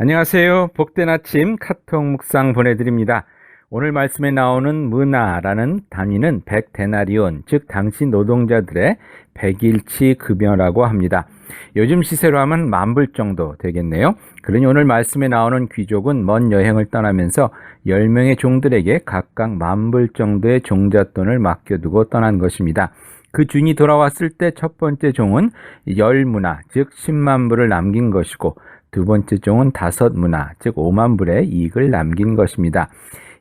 안녕하세요. 복된 아침 카톡 묵상 보내드립니다. 오늘 말씀에 나오는 문화라는 단위는 100데나리온, 즉 당시 노동자들의 100일치 급여라고 합니다. 요즘 시세로 하면 만불 정도 되겠네요. 그러니 오늘 말씀에 나오는 귀족은 먼 여행을 떠나면서 10명의 종들에게 각각 만불 정도의 종잣돈을 맡겨두고 떠난 것입니다. 그 주인이 돌아왔을 때 첫 번째 종은 열 문화, 즉 10만 불을 남긴 것이고 두 번째 종은 다섯 문화, 즉 5만 불의 이익을 남긴 것입니다.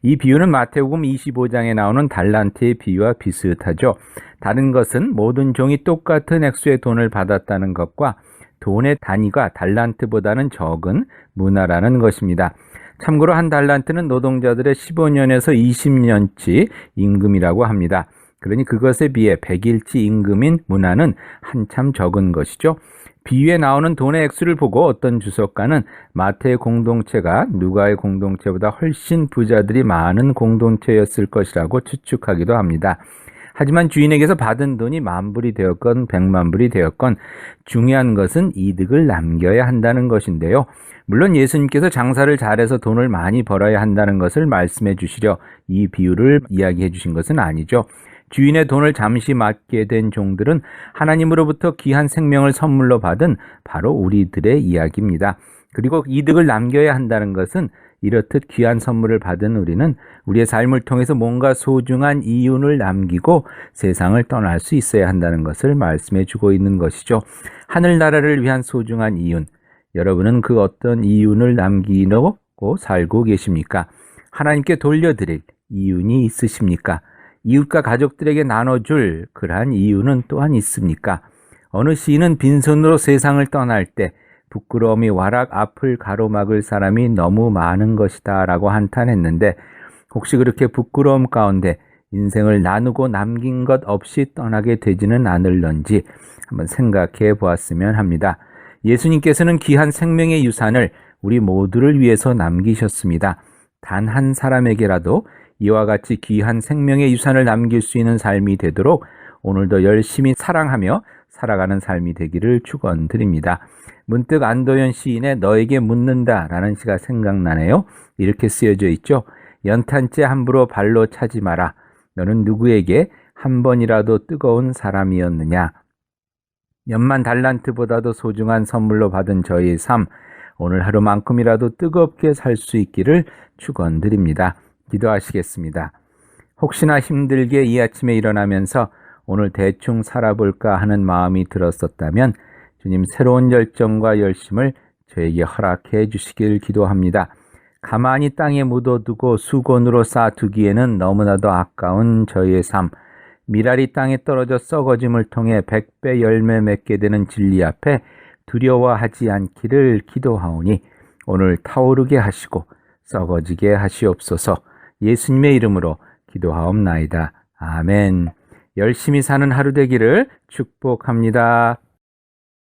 이 비유는 마태복음 25장에 나오는 달란트의 비유와 비슷하죠. 다른 것은 모든 종이 똑같은 액수의 돈을 받았다는 것과 돈의 단위가 달란트보다는 적은 문화라는 것입니다. 참고로 한 달란트는 노동자들의 15년에서 20년치 임금이라고 합니다. 그러니 그것에 비해 100일치 임금인 문화는 한참 적은 것이죠. 비유에 나오는 돈의 액수를 보고 어떤 주석가는 마태의 공동체가 누가의 공동체보다 훨씬 부자들이 많은 공동체였을 것이라고 추측하기도 합니다. 하지만 주인에게서 받은 돈이 만불이 되었건 백만불이 되었건 중요한 것은 이득을 남겨야 한다는 것인데요. 물론 예수님께서 장사를 잘해서 돈을 많이 벌어야 한다는 것을 말씀해 주시려 이 비유를 이야기해 주신 것은 아니죠. 주인의 돈을 잠시 맡게 된 종들은 하나님으로부터 귀한 생명을 선물로 받은 바로 우리들의 이야기입니다. 그리고 이득을 남겨야 한다는 것은 이렇듯 귀한 선물을 받은 우리는 우리의 삶을 통해서 뭔가 소중한 이윤을 남기고 세상을 떠날 수 있어야 한다는 것을 말씀해 주고 있는 것이죠. 하늘나라를 위한 소중한 이윤. 여러분은 그 어떤 이윤을 남기고 살고 계십니까? 하나님께 돌려드릴 이윤이 있으십니까? 이웃과 가족들에게 나눠줄 그러한 이유는 또한 있습니까? 어느 시인은 빈손으로 세상을 떠날 때 부끄러움이 와락 앞을 가로막을 사람이 너무 많은 것이다 라고 한탄했는데 혹시 그렇게 부끄러움 가운데 인생을 나누고 남긴 것 없이 떠나게 되지는 않을런지 한번 생각해 보았으면 합니다. 예수님께서는 귀한 생명의 유산을 우리 모두를 위해서 남기셨습니다. 단 한 사람에게라도 이와 같이 귀한 생명의 유산을 남길 수 있는 삶이 되도록 오늘도 열심히 사랑하며 살아가는 삶이 되기를 축원드립니다. 문득 안도현 시인의 너에게 묻는다 라는 시가 생각나네요. 이렇게 쓰여져 있죠. 연탄재 함부로 발로 차지 마라. 너는 누구에게 한 번이라도 뜨거운 사람이었느냐? 몇만 달란트보다도 소중한 선물로 받은 저의 삶, 오늘 하루만큼이라도 뜨겁게 살 수 있기를 축원드립니다. 기도하시겠습니다. 혹시나 힘들게 이 아침에 일어나면서 오늘 대충 살아볼까 하는 마음이 들었었다면 주님 새로운 열정과 열심을 저에게 허락해 주시길 기도합니다. 가만히 땅에 묻어두고 수건으로 쌓아두기에는 너무나도 아까운 저희의 삶, 미랄이 땅에 떨어져 썩어짐을 통해 백배 열매 맺게 되는 진리 앞에 두려워하지 않기를 기도하오니 오늘 타오르게 하시고 썩어지게 하시옵소서 예수님의 이름으로 기도하옵나이다. 아멘. 열심히 사는 하루 되기를 축복합니다.